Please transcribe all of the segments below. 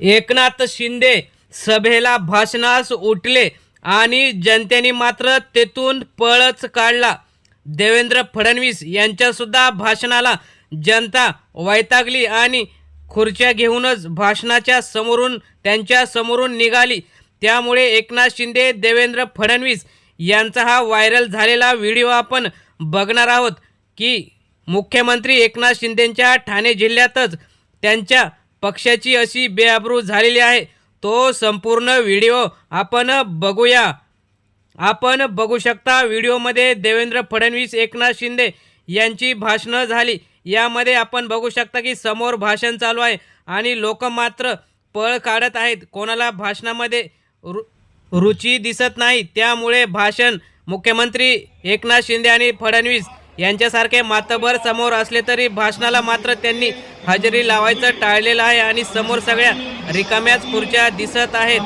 एकनाथ शिंदे सभेला भाषणास उठले आणि जनतेने मात्र तेथून पळच काढला. देवेंद्र फडणवीस यांच्यासुद्धा भाषणाला जनता वैतागली आणि खुर्च्या घेऊनच भाषणाच्या समोरून त्यांच्या समोरून निघाली. त्यामुळे एकनाथ शिंदे देवेंद्र फडणवीस यांचा हा व्हायरल झालेला व्हिडिओ आपण बघणार आहोत की मुख्यमंत्री एकनाथ शिंदेंच्या ठाणे जिल्ह्यातच त्यांच्या पक्षाची अशी बेआबरू झालेली आहे. तो संपूर्ण व्हिडिओ आपण बघूया. आपण बघू शकता व्हिडिओमध्ये देवेंद्र फडणवीस एकनाथ शिंदे यांची भाषणं झाली. यामध्ये आपण बघू शकता की समोर भाषण चालू आहे आणि लोक मात्र पळ काढत आहेत. कोणाला भाषणामध्ये रु रुची दिसत नाही. त्यामुळे भाषण मुख्यमंत्री एकनाथ शिंदे आणि फडणवीस यांच्यासारखे मातबर समोर असले तरी भाषणाला मात्र त्यांनी हजेरी लावायचं टाळलेलं आहे आणि समोर सगळ्या रिकाम्याच खुर्च्या दिसत आहेत.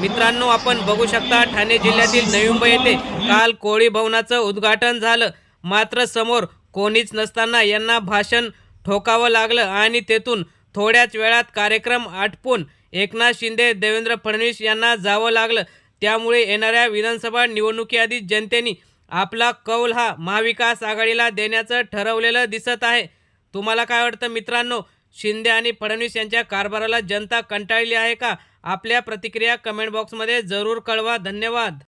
मित्रांनो आपण बघू शकता ठाणे जिल्ह्यातील नवी मुंबई येथे काल कोळी भवनाचं उद्घाटन झालं. मात्र समोर कोणीच नसताना यांना भाषण ठोकावं लागलं आणि तेथून थोड्याच वेळात कार्यक्रम आटपून एकनाथ शिंदे देवेंद्र फडणवीस यांना जावं लागलं. त्यामुळे येणाऱ्या विधानसभा निवडणुकीआधी जनतेने आपला कौल हा महाविकास आघाडीला देण्याचं ठरवलेलं दिसत आहे. तुम्हाला काय वाटतं मित्रांनो? शिंदे आणि फडणवीस यांच्या कारभाराला जनता कंटाळली आहे का? आपल्या प्रतिक्रिया कमेंट बॉक्समध्ये जरूर कळवा. धन्यवाद.